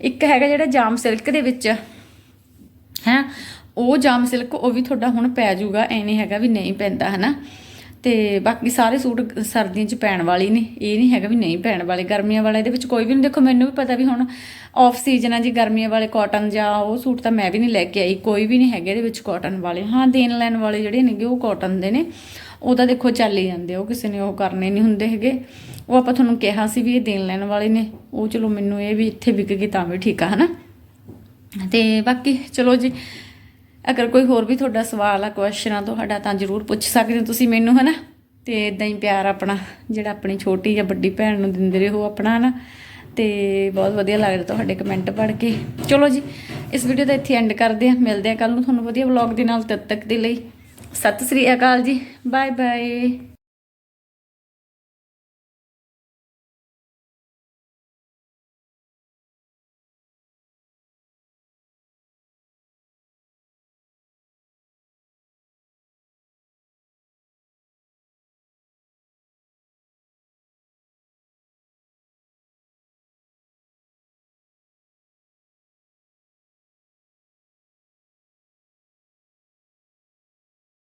ਇੱਕ ਹੈਗਾ ਜਿਹੜਾ ਜਾਮ ਸਿਲਕ ਦੇ ਵਿੱਚ ਹੈ ਉਹ ਜਾਮ ਸਿਲਕ ਉਹ ਵੀ ਤੁਹਾਡਾ ਹੁਣ ਪੈ ਜਾਊਗਾ ਐ ਨਹੀਂ ਹੈਗਾ ਵੀ ਨਹੀਂ ਪੈਂਦਾ ਹਨਾ। ਤੇ ਬਾਕੀ ਸਾਰੇ ਸੂਟ ਸਰਦੀਆਂ 'ਚ ਪੈਣ ਵਾਲੇ ਨੇ। ਇਹ ਨਹੀਂ ਹੈਗਾ ਵੀ ਨਹੀਂ ਪੈਣ ਵਾਲੇ। ਗਰਮੀਆਂ ਵਾਲੇ ਦੇ ਵਿੱਚ ਕੋਈ ਵੀ ਨਹੀਂ ਦੇਖੋ, ਮੈਨੂੰ ਵੀ ਪਤਾ ਵੀ ਹੁਣ ਆਫ ਸੀਜ਼ਨ ਆ ਜੀ, ਗਰਮੀਆਂ ਵਾਲੇ ਕਾਟਨ ਜਾਂ ਉਹ ਸੂਟ ਤਾਂ ਮੈਂ ਵੀ ਨਹੀਂ ਲੈ ਕੇ ਆਈ। ਕੋਈ ਵੀ ਨਹੀਂ ਹੈਗੇ ਇਹਦੇ ਵਿੱਚ ਕਾਟਨ ਵਾਲੇ। ਹਾਂ, ਦੇਣ ਲੈਣ ਵਾਲੇ ਜਿਹੜੇ ਨੇਗੇ, ਉਹ ਕਾਟਨ ਦੇ ਨੇ। ਉਹ ਤਾਂ ਦੇਖੋ ਚੱਲ ਹੀ ਜਾਂਦੇ ਉਹ ਕਿਸੇ ਨੇ ਉਹ ਕਰਨੇ ਨਹੀਂ ਹੁੰਦੇ ਹੈਗੇ। ਉਹ ਆਪਾਂ ਤੁਹਾਨੂੰ ਕਿਹਾ ਸੀ ਵੀ ਇਹ ਦੇਣ ਲੈਣ ਵਾਲੇ ਨੇ। ਉਹ ਚਲੋ ਮੈਨੂੰ ਇਹ ਵੀ ਇੱਥੇ ਵਿਕ ਗਈ ਤਾਂ ਵੀ ਠੀਕ ਆ, ਹਨਾ? ਤੇ ਬਾਕੀ ਚਲੋ ਜੀ ਅਗਰ ਕੋਈ ਹੋਰ ਵੀ ਤੁਹਾਡਾ ਸਵਾਲ ਆ ਕੁਐਸਚਨ ਆ, ਤੁਹਾਡਾ ਤਾਂ ਜ਼ਰੂਰ ਪੁੱਛ ਸਕਦੇ ਹੋ ਤੁਸੀਂ ਮੈਨੂੰ, ਹਨਾ? ਤੇ ਇਦਾਂ ਹੀ ਪਿਆਰ ਆਪਣਾ, ਜਿਹੜਾ ਆਪਣੀ ਛੋਟੀ ਜਾਂ ਵੱਡੀ ਭੈਣ ਨੂੰ ਦਿੰਦੇ ਰਹੋ ਆਪਣਾ, ਹਨਾ? ਤੇ ਬਹੁਤ ਵਧੀਆ ਲੱਗਦਾ ਤੁਹਾਡੇ ਕਮੈਂਟ ਪੜ੍ਹ ਕੇ। ਚਲੋ ਜੀ, ਇਸ ਵੀਡੀਓ ਦਾ ਇੱਥੇ ਐਂਡ ਕਰਦੇ ਆ ਮਿਲਦੇ ਆ ਕੱਲ ਨੂੰ ਤੁਹਾਨੂੰ ਵਧੀਆ ਵਲੌਗ ਦੇ ਨਾਲ ਤਦ ਤੱਕ ਦੇ ਲਈ। ਸਤਿ ਸ੍ਰੀ ਅਕਾਲ ਜੀ। Bye bye